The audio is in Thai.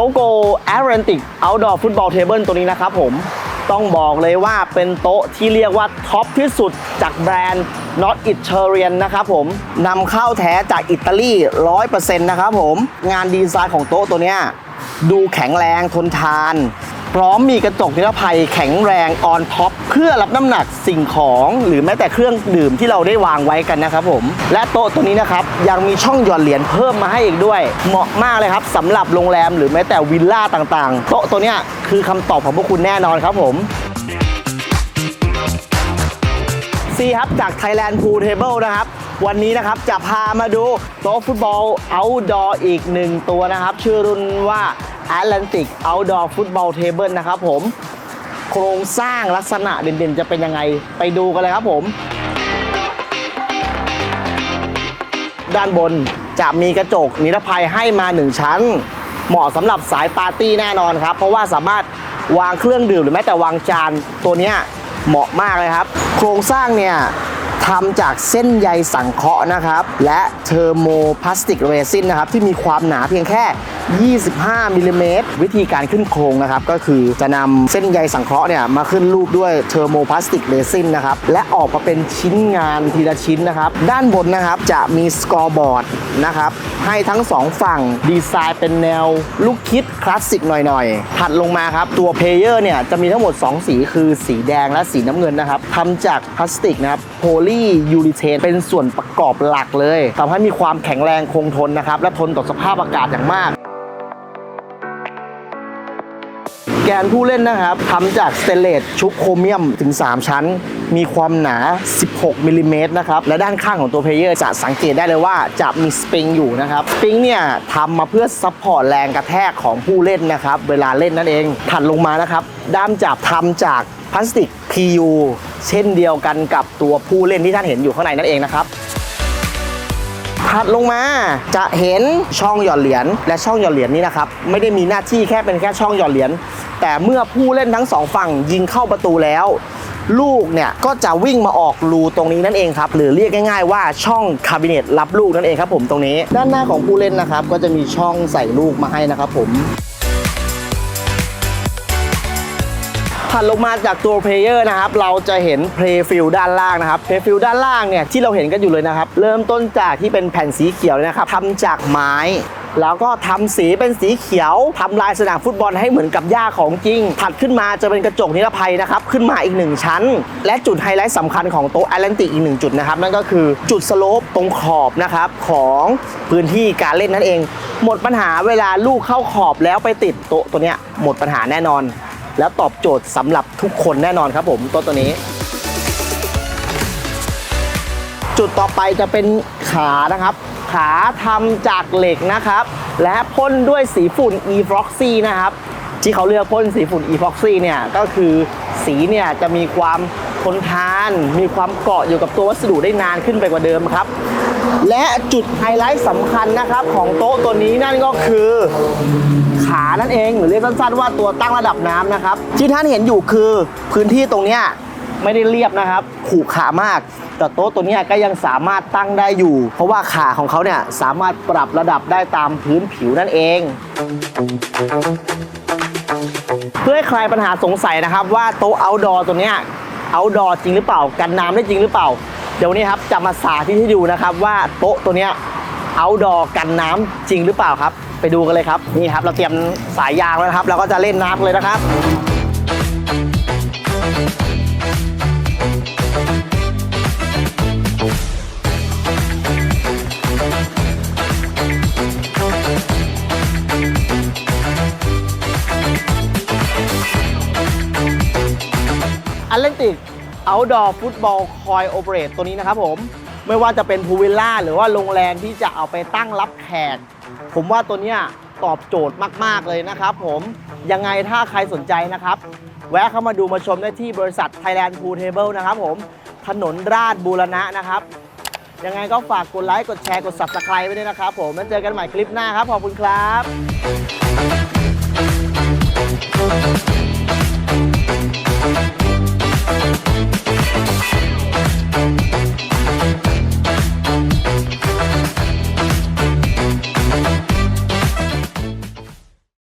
ต๊ะโกแอตแลนติกเอาดอร์ฟุตบอลเทเบิลตัวนี้นะครับผมต้องบอกเลยว่าเป็นโต๊ะที่เรียกว่าท็อปที่สุดจากแบรนด์ Not Italian นะครับผมนำเข้าแท้จากอิตาลี 100%นะครับผม งานดีไซน์ของโต๊ะตัวเนี้ยดูแข็งแรงทนทาน พร้อมมีกระจกนิรภัยแข็งแรงออนท็อปเพื่อรับน้ำหนักสิ่งของ หรือแม้แต่เครื่องดื่มที่เราได้วางไว้กันนะครับผม และโต๊ะตัวนี้นะครับ ยังมีช่องหย่อนเหรียญเพิ่มมาให้อีกด้วย เหมาะมากเลยครับสำหรับโรงแรมหรือแม้แต่วิลล่าต่างๆ โต๊ะตัวนี้คือคำตอบของพวกคุณแน่นอนครับผมซีครับจาก Thailand Pool Table นะครับ วันนี้นะครับจะพามาดูโต๊ะฟุตบอล outdoor อีกหนึ่งตัวนะครับ ชื่อรุ่นว่า Atlantic Outdoor Football Table นะครับผม โครงสร้างลักษณะเด่นๆ จะเป็นยังไงไปดูกันเลยครับผม ด้านบนจะมีกระจกนิรภัยให้มา 1 ชั้น เหมาะสำหรับสายปาร์ตี้แน่นอนครับ เพราะว่าสามารถวางเครื่องดื่มหรือแม้แต่วางจานตัวนี้เหมาะมากเลยครับ โครงสร้างเนี่ย ทำจากเส้นใยสังเคราะห์นะครับ และเทอร์โมพลาสติกเรซินนะครับ ที่มีความหนาเพียงแค่ 25มิลลิเมตรวิธีการขึ้นโครงนะครับ ก็คือจะนำเส้นใยสังเคราะห์เนี่ยมาขึ้นรูปด้วยเทอร์โมพลาสติกเรซินนะครับ และออกมาเป็นชิ้นงานทีละชิ้นนะครับ ด้านบนนะครับจะมีสกอร์บอร์ดนะครับให้ทั้งสองฝั่งดีไซน์เป็นแนวลูกคิดคลาสสิกหน่อยๆ ถัดลงมาครับ ตัวเพลเยอร์เนี่ยจะมีทั้งหมด 2 สีคือสีแดงและสีน้ำเงินนะครับทำจากพลาสติกนะครับ โพลียูริเทนเป็นส่วนประกอบหลักเลยทำให้มีความแข็งแรงคงทนนะครับ และทนต่อสภาพอากาศอย่างมากแกนผู้เล่นนะครับทำจากสเตนเลสชุบโครเมียมถึง 3 ชั้น มีความหนา 16มิลลิเมตรนะครับ และด้านข้างของตัวเพลเยอร์จะสังเกตได้เลยว่าจะมีสปริงอยู่นะครับ สปริงเนี่ยทำมาเพื่อซัพพอร์ตแรงกระแทกของผู้เล่นนะครับ เวลาเล่นนั่นเอง ถัดลงมานะครับ ด้ามจับทำจากพลาสติก PU เช่นเดียวกันกับตัวผู้เล่นที่ท่านเห็นอยู่ข้างในนั่นเองนะครับถัดลงมาจะเห็นช่องหย่อนเหรียญและช่องหย่อนเหรียญนี้นะครับไม่ได้มีหน้าที่แค่เป็นแค่ช่องหย่อนเหรียญแต่เมื่อผู้เล่นทั้งสองฝั่งยิงเข้าประตูแล้ว ลูกเนี่ยก็จะวิ่งมาออกรูตรงนี้นั่นเองครับหรือเรียกง่ายๆว่าช่องคาบิเนตรับลูกนั่นเองครับผมตรงนี้ ด้านหน้าของผู้เล่นนะครับก็จะมีช่องใส่ลูกมาให้นะครับผม ถัดลงมาจากตัวเพลเยอร์นะครับเราจะเห็นเพลฟิลด้านล่างนะครับเพลฟิลด้านล่างเนี่ยที่เราเห็นกันอยู่เลยนะครับ เริ่มต้นจากที่เป็นแผ่นสีเขียวเลยนะครับทำจากไม้แล้วก็ทำสีเป็นสีเขียวทำลายสนามฟุตบอลให้เหมือนกับหญ้าของจริง ถัดขึ้นมาจะเป็นกระจกนิรภัยนะครับ ขึ้นมาอีกหนึ่งชั้น และจุดไฮไลท์สำคัญของโต๊ะแอตแลนติกอีกหนึ่งจุดนะครับ นั่นก็คือจุดสโลปตรงขอบนะครับของพื้นที่การเล่นนั่นเอง หมดปัญหาเวลาลูกเข้าขอบแล้วไปติดโต๊ะตัวเนี้ยหมดปัญหาแน่นอน แล้วตอบโจทย์สำหรับทุกคนแน่นอนครับผมตัวตัวนี้ จุดต่อไปจะเป็นขานะครับ ขาทำจากเหล็กนะครับ และพ่นด้วยสีฝุ่น e f o x y นะครับ ที่เขาเลือกพ่นสีฝุ่น e f o x y เนี่ยก็คือสีเนี่ยจะมีความทนทาน มีความเกาะอยู่กับตัววัสดุได้นานขึ้นไปกว่าเดิมครับ และจุดไฮไลท์สำคัญนะครับของโต๊ะตัวนี้นั่นก็คือ ขานั่นเองหรือเรียกสั้นๆว่าตัวตั้งระดับน้ำนะครับ ที่ท่านเห็นอยู่คือพื้นที่ตรงเนี้ยไม่ได้เรียบนะครับขูขามาก แต่โต๊ะตัวนี้ก็ยังสามารถตั้งได้อยู่ เพราะว่าขาของเขาเนี่ยสามารถปรับระดับได้ตามพื้นผิวนั่นเอง เพื่อให้คลายปัญหาสงสัยนะครับ ว่าโต๊ะ outdoor ตัวนี้ outdoor จริงหรือเปล่า กันน้ำได้จริงหรือเปล่า เดี๋ยววันนี้ครับจะมาสาธิตให้ดูนะครับว่าโต๊ะตัวนี้ outdoor กันน้ำจริงหรือเปล่าครับ ไปดูกันเลยครับนี่ครับ เราเตรียมสายยางแล้วนะครับ เราก็จะเล่นน้ำเลยนะครับ a t l a n t i c Outdoor Football Coin Operate ตัวนี้นะครับผม ไม่ว่าจะเป็นพูวิลล่าหรือว่าโรงแรมที่จะเอาไปตั้งรับแขก ผมว่าตัวเนี้ยตอบโจทย์มาก ๆ เลยนะครับผมยังไงถ้าใครสนใจนะครับ แวะเข้ามาดูมาชมได้ที่บริษัท Thailand Pool Table นะครับผมถนนราชบูรณะนะครับ ยังไงก็ฝากกดไลค์ กดแชร์ กด Subscribe ไว้ด้วยนะครับผมแล้วเจอกันใหม่คลิปหน้าครับ ขอบคุณครับ